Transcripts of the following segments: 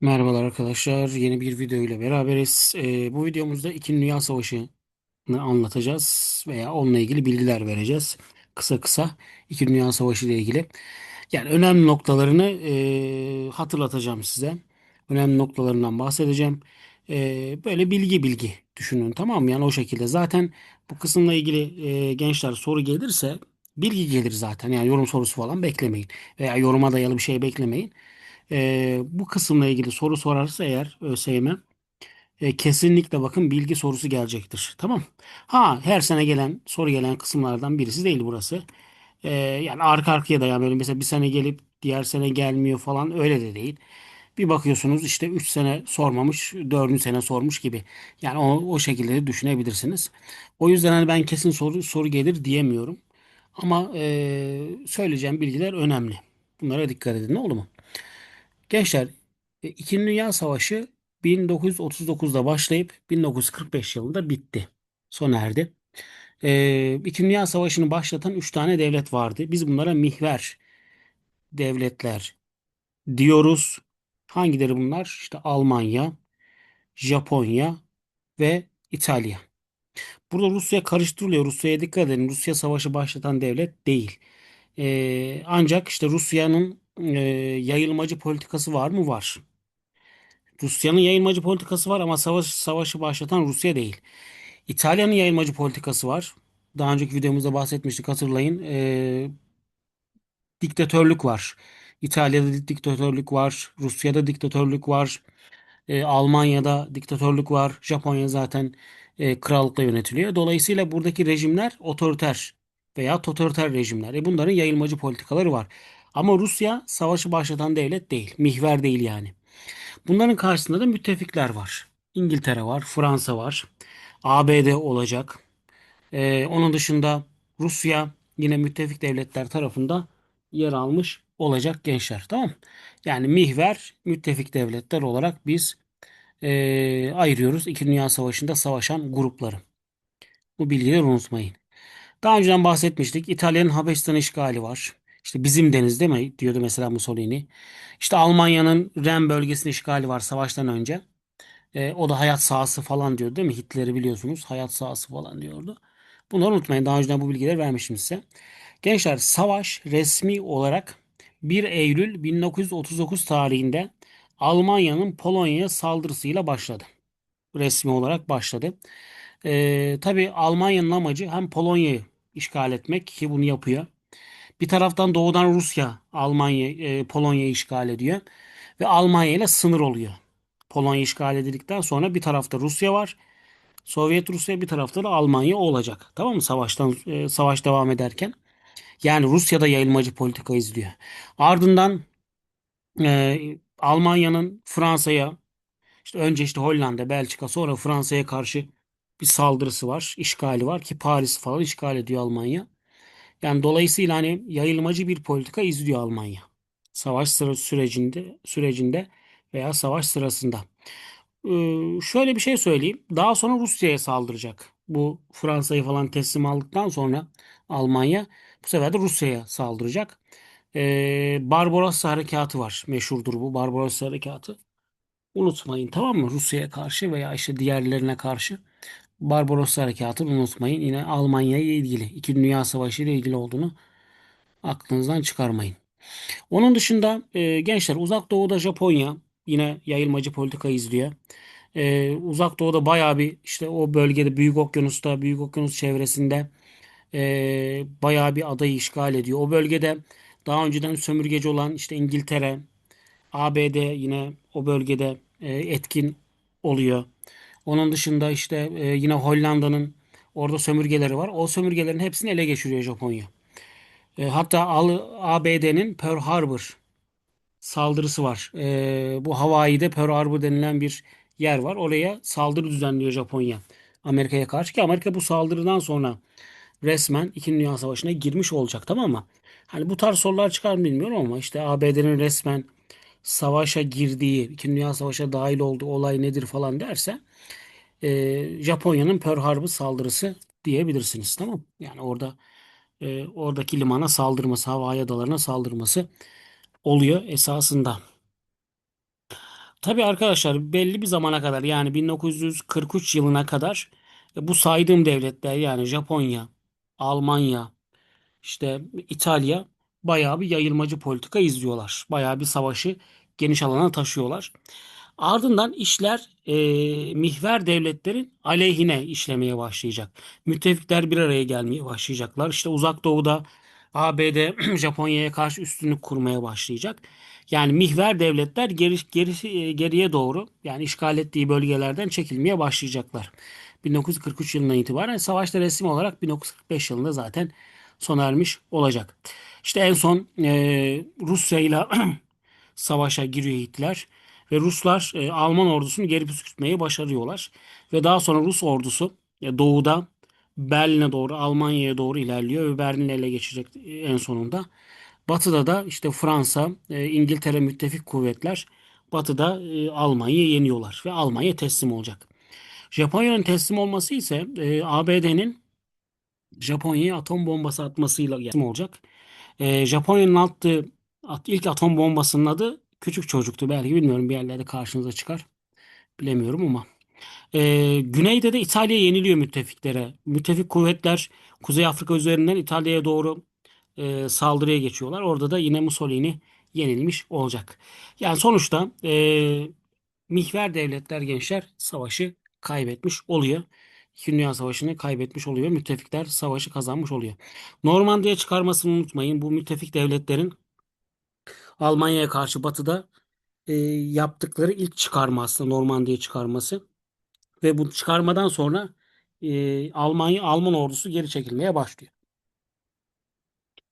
Merhabalar arkadaşlar. Yeni bir video ile beraberiz. Ee, bu videomuzda İkinci Dünya Savaşı'nı anlatacağız veya onunla ilgili bilgiler vereceğiz. Kısa kısa İkinci Dünya Savaşı ile ilgili. Yani önemli noktalarını e, hatırlatacağım size. Önemli noktalarından bahsedeceğim. E, böyle bilgi bilgi düşünün tamam mı? Yani o şekilde. Zaten bu kısımla ilgili e, gençler soru gelirse bilgi gelir zaten. Yani yorum sorusu falan beklemeyin. Veya yoruma dayalı bir şey beklemeyin. Ee, bu kısımla ilgili soru sorarsa eğer ÖSYM e, kesinlikle bakın bilgi sorusu gelecektir. Tamam. Ha her sene gelen soru gelen kısımlardan birisi değil burası. Ee, yani arka arkaya da yani böyle mesela bir sene gelip diğer sene gelmiyor falan öyle de değil. Bir bakıyorsunuz işte 3 sene sormamış, 4. sene sormuş gibi. Yani o, o şekilde de düşünebilirsiniz. O yüzden hani ben kesin soru soru gelir diyemiyorum. Ama e, söyleyeceğim bilgiler önemli. Bunlara dikkat edin. Olur mu? Gençler, e, İkinci Dünya Savaşı 1939'da başlayıp 1945 yılında bitti. Sona erdi. Ee, İkinci Dünya Savaşı'nı başlatan 3 tane devlet vardı. Biz bunlara mihver devletler diyoruz. Hangileri bunlar? İşte Almanya, Japonya ve İtalya. Burada Rusya karıştırılıyor. Rusya'ya dikkat edin. Rusya savaşı başlatan devlet değil. Ee, ancak işte Rusya'nın e, yayılmacı politikası var mı? Var. Rusya'nın yayılmacı politikası var ama savaş, savaşı başlatan Rusya değil. İtalya'nın yayılmacı politikası var. Daha önceki videomuzda bahsetmiştik hatırlayın. Ee, diktatörlük var. İtalya'da diktatörlük var. Rusya'da diktatörlük var. Ee, Almanya'da diktatörlük var. Japonya zaten e, krallıkla yönetiliyor. Dolayısıyla buradaki rejimler otoriter veya totaliter rejimler. E bunların yayılmacı politikaları var. Ama Rusya savaşı başlatan devlet değil. Mihver değil yani. Bunların karşısında da müttefikler var. İngiltere var, Fransa var, ABD olacak. Ee, onun dışında Rusya yine müttefik devletler tarafında yer almış olacak gençler. Tamam Yani mihver müttefik devletler olarak biz ee, ayırıyoruz. İkinci Dünya Savaşı'nda savaşan grupları. Bu bilgileri unutmayın. Daha önceden bahsetmiştik. İtalya'nın Habeşistan işgali var. İşte bizim deniz değil mi? Diyordu mesela Mussolini. İşte Almanya'nın Ren bölgesinin işgali var savaştan önce. E, o da hayat sahası falan diyor değil mi? Hitler'i biliyorsunuz. Hayat sahası falan diyordu. Bunları unutmayın. Daha önceden bu bilgileri vermişim size. Gençler savaş resmi olarak 1 Eylül 1939 tarihinde Almanya'nın Polonya'ya saldırısıyla başladı. Resmi olarak başladı. E, tabii Almanya'nın amacı hem Polonya'yı işgal etmek ki bunu yapıyor. Bir taraftan doğudan Rusya Almanya e, Polonya'yı işgal ediyor ve Almanya ile sınır oluyor. Polonya işgal edildikten sonra bir tarafta Rusya var. Sovyet Rusya bir tarafta da Almanya olacak. Tamam mı? Savaştan e, savaş devam ederken. Yani Rusya'da yayılmacı politika izliyor. Ardından e, Almanya'nın Fransa'ya işte önce işte Hollanda, Belçika sonra Fransa'ya karşı bir saldırısı var, işgali var ki Paris falan işgal ediyor Almanya. Yani dolayısıyla hani yayılmacı bir politika izliyor Almanya. Savaş sürecinde sürecinde veya savaş sırasında. Ee, şöyle bir şey söyleyeyim. Daha sonra Rusya'ya saldıracak. Bu Fransa'yı falan teslim aldıktan sonra Almanya bu sefer de Rusya'ya saldıracak. Ee, Barbarossa Harekatı var. Meşhurdur bu Barbarossa Harekatı. Unutmayın tamam mı? Rusya'ya karşı veya işte diğerlerine karşı Barbarossa Harekatı'nı unutmayın. Yine Almanya ile ilgili, İkinci Dünya Savaşı ile ilgili olduğunu aklınızdan çıkarmayın. Onun dışında e, gençler Uzak Doğu'da Japonya yine yayılmacı politika izliyor. E, Uzak Doğu'da bayağı bir işte o bölgede Büyük Okyanus'ta, Büyük Okyanus çevresinde e, bayağı bir adayı işgal ediyor. O bölgede daha önceden sömürgeci olan işte İngiltere, ABD yine o bölgede e, etkin oluyor. Onun dışında işte e, yine Hollanda'nın orada sömürgeleri var. O sömürgelerin hepsini ele geçiriyor Japonya. E, hatta ABD'nin Pearl Harbor saldırısı var. E, bu Hawaii'de Pearl Harbor denilen bir yer var. Oraya saldırı düzenliyor Japonya. Amerika'ya karşı ki Amerika bu saldırıdan sonra resmen İkinci Dünya Savaşı'na girmiş olacak tamam mı? Hani bu tarz sorular çıkar mı bilmiyorum ama işte ABD'nin resmen savaşa girdiği, İkinci Dünya Savaşı'na dahil olduğu olay nedir falan derse e, Japonya'nın Pearl Harbor saldırısı diyebilirsiniz tamam Yani orada e, oradaki limana saldırması, Hawaii adalarına saldırması oluyor esasında. Tabii arkadaşlar belli bir zamana kadar yani 1943 yılına kadar e, bu saydığım devletler yani Japonya, Almanya, işte İtalya bayağı bir yayılmacı politika izliyorlar. Bayağı bir savaşı geniş alana taşıyorlar. Ardından işler e, mihver devletlerin aleyhine işlemeye başlayacak. Müttefikler bir araya gelmeye başlayacaklar. İşte Uzak Doğu'da ABD Japonya'ya karşı üstünlük kurmaya başlayacak. Yani mihver devletler geri, geri, geriye doğru yani işgal ettiği bölgelerden çekilmeye başlayacaklar. 1943 yılından itibaren savaşta resmi olarak 1945 yılında zaten sona ermiş olacak. İşte en son e, Rusya ile savaşa giriyor Hitler ve Ruslar e, Alman ordusunu geri püskürtmeyi başarıyorlar. Ve daha sonra Rus ordusu e, doğuda Berlin'e doğru Almanya'ya doğru ilerliyor ve Berlin'i ele geçirecek e, en sonunda. Batı'da da işte Fransa, e, İngiltere müttefik kuvvetler Batı'da e, Almanya'yı yeniyorlar ve Almanya teslim olacak. Japonya'nın teslim olması ise e, ABD'nin Japonya'ya atom bombası atmasıyla teslim olacak. E, Japonya'nın attığı at, ilk atom bombasının adı Küçük Çocuk'tu. Belki bilmiyorum bir yerlerde karşınıza çıkar. Bilemiyorum ama. E, güneyde de İtalya yeniliyor müttefiklere. Müttefik kuvvetler Kuzey Afrika üzerinden İtalya'ya doğru e, saldırıya geçiyorlar. Orada da yine Mussolini yenilmiş olacak. Yani sonuçta e, mihver devletler gençler savaşı kaybetmiş oluyor. İkinci Dünya Savaşı'nı kaybetmiş oluyor. Müttefikler savaşı kazanmış oluyor. Normandiya çıkarmasını unutmayın. Bu müttefik devletlerin Almanya'ya karşı batıda e, yaptıkları ilk çıkarma aslında Normandiya çıkarması. Ve bu çıkarmadan sonra e, Almanya Alman ordusu geri çekilmeye başlıyor.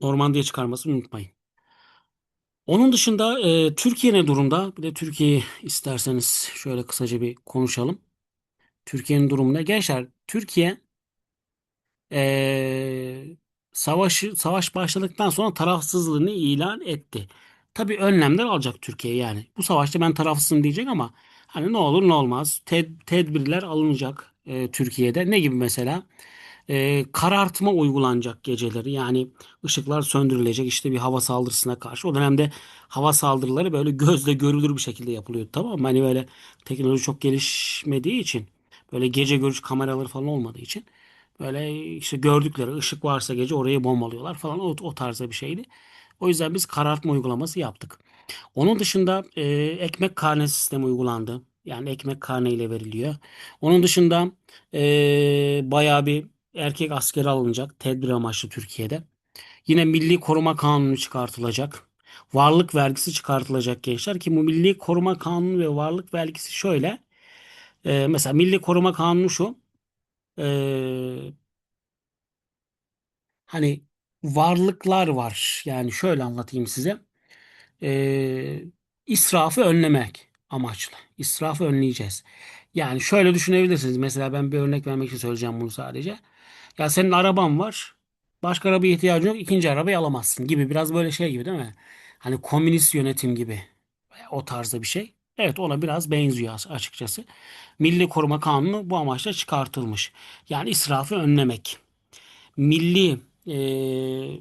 Normandiya çıkarmasını unutmayın. Onun dışında e, Türkiye ne durumda? Bir de Türkiye'yi isterseniz şöyle kısaca bir konuşalım. Türkiye'nin durumu ne? Gençler Türkiye e, savaşı savaş başladıktan sonra tarafsızlığını ilan etti. Tabii önlemler alacak Türkiye yani. Bu savaşta ben tarafsızım diyecek ama hani ne olur ne olmaz ted- tedbirler alınacak e, Türkiye'de. Ne gibi mesela? E, karartma uygulanacak geceleri. Yani ışıklar söndürülecek işte bir hava saldırısına karşı. O dönemde hava saldırıları böyle gözle görülür bir şekilde yapılıyordu tamam mı? Hani böyle teknoloji çok gelişmediği için böyle gece görüş kameraları falan olmadığı için böyle işte gördükleri ışık varsa gece orayı bombalıyorlar falan o, o tarzda bir şeydi. O yüzden biz karartma uygulaması yaptık. Onun dışında e, ekmek karne sistemi uygulandı. Yani ekmek karne ile veriliyor. Onun dışında e, bayağı bir erkek askeri alınacak tedbir amaçlı Türkiye'de. Yine Milli Koruma Kanunu çıkartılacak. Varlık vergisi çıkartılacak gençler ki bu Milli Koruma Kanunu ve varlık vergisi şöyle. E, mesela Milli Koruma Kanunu şu. E, hani varlıklar var. Yani şöyle anlatayım size. e, israfı önlemek amaçlı. İsrafı önleyeceğiz. Yani şöyle düşünebilirsiniz. Mesela ben bir örnek vermek için söyleyeceğim bunu sadece. Ya senin araban var. Başka arabaya ihtiyacın yok. ikinci arabayı alamazsın gibi. Biraz böyle şey gibi değil mi? Hani komünist yönetim gibi. O tarzda bir şey. Evet ona biraz benziyor açıkçası. Milli Koruma Kanunu bu amaçla çıkartılmış. Yani israfı önlemek. Milli eee,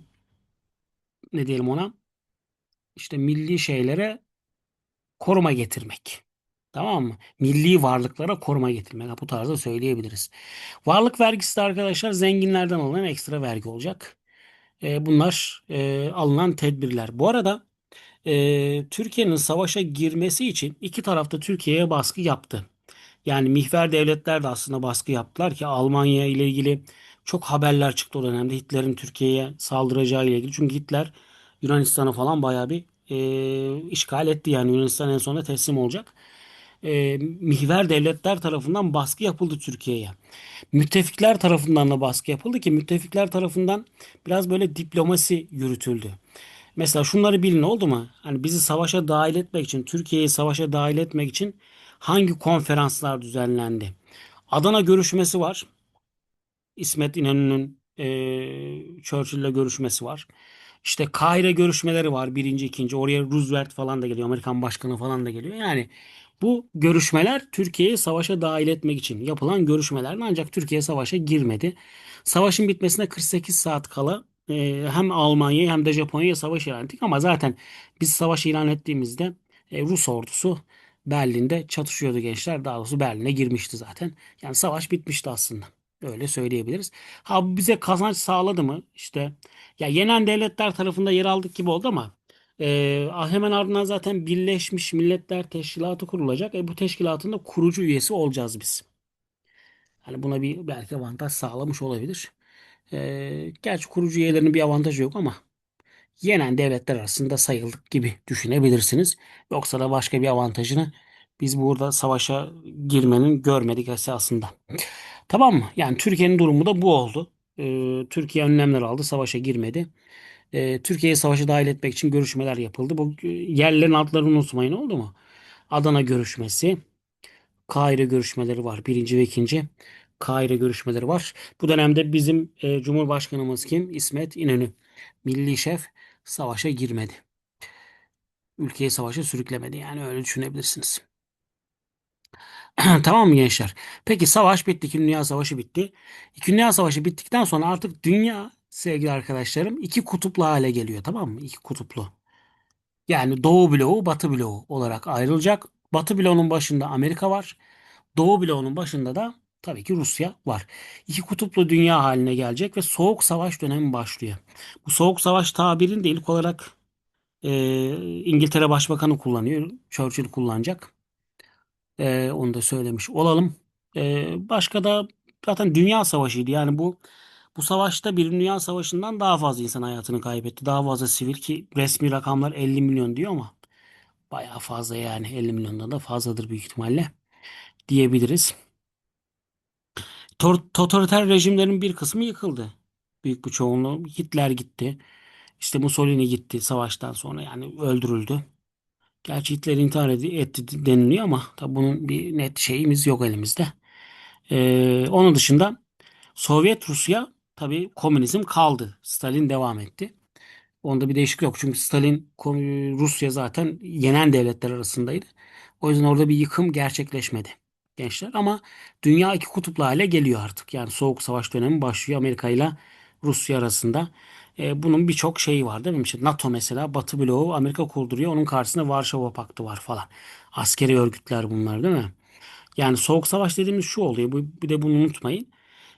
ne diyelim ona? İşte milli şeylere koruma getirmek. Tamam mı? Milli varlıklara koruma getirmek. Bu tarzda söyleyebiliriz. Varlık vergisi de arkadaşlar zenginlerden alınan ekstra vergi olacak. E, bunlar e, alınan tedbirler. Bu arada e, Türkiye'nin savaşa girmesi için iki tarafta Türkiye'ye baskı yaptı. Yani mihver devletler de aslında baskı yaptılar ki Almanya ile ilgili çok haberler çıktı o dönemde Hitler'in Türkiye'ye saldıracağı ile ilgili. Çünkü Hitler Yunanistan'ı falan bayağı bir e, işgal etti yani Yunanistan en sonunda teslim olacak. E, mihver devletler tarafından baskı yapıldı Türkiye'ye. Müttefikler tarafından da baskı yapıldı ki müttefikler tarafından biraz böyle diplomasi yürütüldü. Mesela şunları bilin oldu mu? Hani bizi savaşa dahil etmek için, Türkiye'yi savaşa dahil etmek için hangi konferanslar düzenlendi? Adana görüşmesi var. İsmet İnönü'nün e, Churchill'le görüşmesi var. İşte Kahire görüşmeleri var. Birinci, ikinci. Oraya Roosevelt falan da geliyor. Amerikan başkanı falan da geliyor. Yani bu görüşmeler Türkiye'yi savaşa dahil etmek için yapılan görüşmeler. Ancak Türkiye savaşa girmedi. Savaşın bitmesine 48 saat kala e, hem Almanya hem de Japonya'ya savaş ilan ettik. Ama zaten biz savaş ilan ettiğimizde e, Rus ordusu Berlin'de çatışıyordu gençler. Daha doğrusu Berlin'e girmişti zaten. Yani savaş bitmişti aslında. Öyle söyleyebiliriz. Ha bu bize kazanç sağladı mı? İşte ya yenen devletler tarafında yer aldık gibi oldu ama e, hemen ardından zaten Birleşmiş Milletler Teşkilatı kurulacak. E, bu teşkilatın da kurucu üyesi olacağız biz. Hani buna bir belki avantaj sağlamış olabilir. E, gerçi kurucu üyelerinin bir avantajı yok ama yenen devletler arasında sayıldık gibi düşünebilirsiniz. Yoksa da başka bir avantajını biz burada savaşa girmenin görmedik esasında. Tamam mı? Yani Türkiye'nin durumu da bu oldu. Ee, Türkiye önlemler aldı, savaşa girmedi. Ee, Türkiye'yi savaşa dahil etmek için görüşmeler yapıldı. Bu e, yerlerin adlarını unutmayın oldu mu? Adana görüşmesi, Kahire görüşmeleri var. Birinci ve ikinci Kahire görüşmeleri var. Bu dönemde bizim e, Cumhurbaşkanımız kim? İsmet İnönü. Milli şef savaşa girmedi. Ülkeyi savaşa sürüklemedi. Yani öyle düşünebilirsiniz. Tamam mı gençler? Peki savaş bitti. İkinci Dünya Savaşı bitti. İkinci Dünya Savaşı bittikten sonra artık dünya sevgili arkadaşlarım iki kutuplu hale geliyor. Tamam mı? İki kutuplu. Yani Doğu bloğu, Batı bloğu olarak ayrılacak. Batı bloğunun başında Amerika var. Doğu bloğunun başında da tabii ki Rusya var. İki kutuplu dünya haline gelecek ve Soğuk Savaş dönemi başlıyor. Bu Soğuk Savaş tabirini de ilk olarak e, İngiltere Başbakanı kullanıyor. Churchill kullanacak. E, onu da söylemiş olalım. E, başka da zaten Dünya Savaşı'ydı. Yani bu bu savaşta bir Dünya Savaşı'ndan daha fazla insan hayatını kaybetti. Daha fazla sivil ki resmi rakamlar 50 milyon diyor ama bayağı fazla yani 50 milyondan da fazladır büyük ihtimalle diyebiliriz. Totaliter rejimlerin bir kısmı yıkıldı. Büyük bir çoğunluğu. Hitler gitti. İşte Mussolini gitti savaştan sonra yani öldürüldü. Gerçi Hitler intihar etti deniliyor ama tabi bunun bir net şeyimiz yok elimizde. Ee, onun dışında Sovyet Rusya tabi komünizm kaldı. Stalin devam etti. Onda bir değişiklik yok. Çünkü Stalin Rusya zaten yenen devletler arasındaydı. O yüzden orada bir yıkım gerçekleşmedi gençler. Ama dünya iki kutuplu hale geliyor artık. Yani Soğuk Savaş dönemi başlıyor Amerika ile Rusya arasında. E, bunun birçok şeyi var değil mi? İşte NATO mesela Batı bloğu Amerika kurduruyor. Onun karşısında Varşova Paktı var falan. Askeri örgütler bunlar değil mi? Yani Soğuk Savaş dediğimiz şu oluyor. Bu, bir de bunu unutmayın.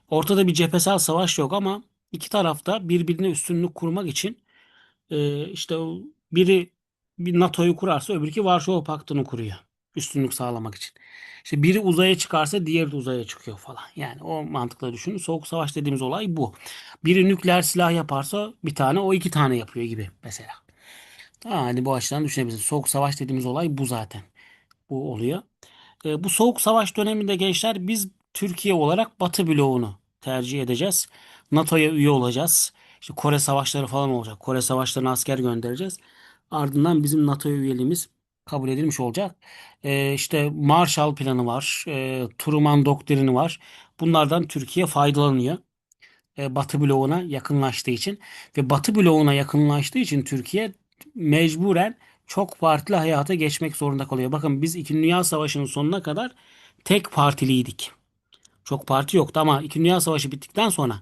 Ortada bir cephesel savaş yok ama iki tarafta birbirine üstünlük kurmak için e, işte biri bir NATO'yu kurarsa öbürki Varşova Paktı'nı kuruyor. Üstünlük sağlamak için. İşte biri uzaya çıkarsa diğeri de uzaya çıkıyor falan. Yani o mantıkla düşünün. Soğuk savaş dediğimiz olay bu. Biri nükleer silah yaparsa bir tane o iki tane yapıyor gibi mesela. Hani bu açıdan düşünebilirsiniz. Soğuk savaş dediğimiz olay bu zaten. Bu oluyor. E, bu soğuk savaş döneminde gençler biz Türkiye olarak Batı bloğunu tercih edeceğiz. NATO'ya üye olacağız. İşte Kore savaşları falan olacak. Kore savaşlarına asker göndereceğiz. Ardından bizim NATO üyeliğimiz kabul edilmiş olacak. Ee, işte Marshall Planı var. E, Truman Doktrini var. Bunlardan Türkiye faydalanıyor. E, Batı bloğuna yakınlaştığı için ve Batı bloğuna yakınlaştığı için Türkiye mecburen çok partili hayata geçmek zorunda kalıyor. Bakın biz 2. Dünya Savaşı'nın sonuna kadar tek partiliydik. Çok parti yoktu ama 2. Dünya Savaşı bittikten sonra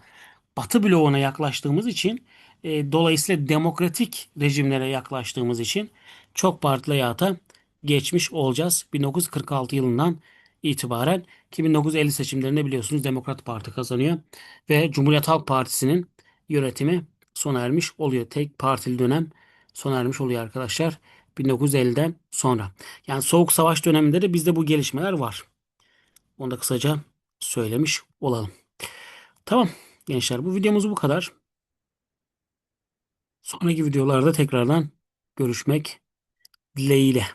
Batı bloğuna yaklaştığımız için e, dolayısıyla demokratik rejimlere yaklaştığımız için çok partili hayata geçmiş olacağız. 1946 yılından itibaren 1950 seçimlerinde biliyorsunuz Demokrat Parti kazanıyor ve Cumhuriyet Halk Partisi'nin yönetimi sona ermiş oluyor. Tek partili dönem sona ermiş oluyor arkadaşlar 1950'den sonra. Yani Soğuk Savaş döneminde de bizde bu gelişmeler var. Onu da kısaca söylemiş olalım. Tamam gençler bu videomuz bu kadar. Sonraki videolarda tekrardan görüşmek dileğiyle.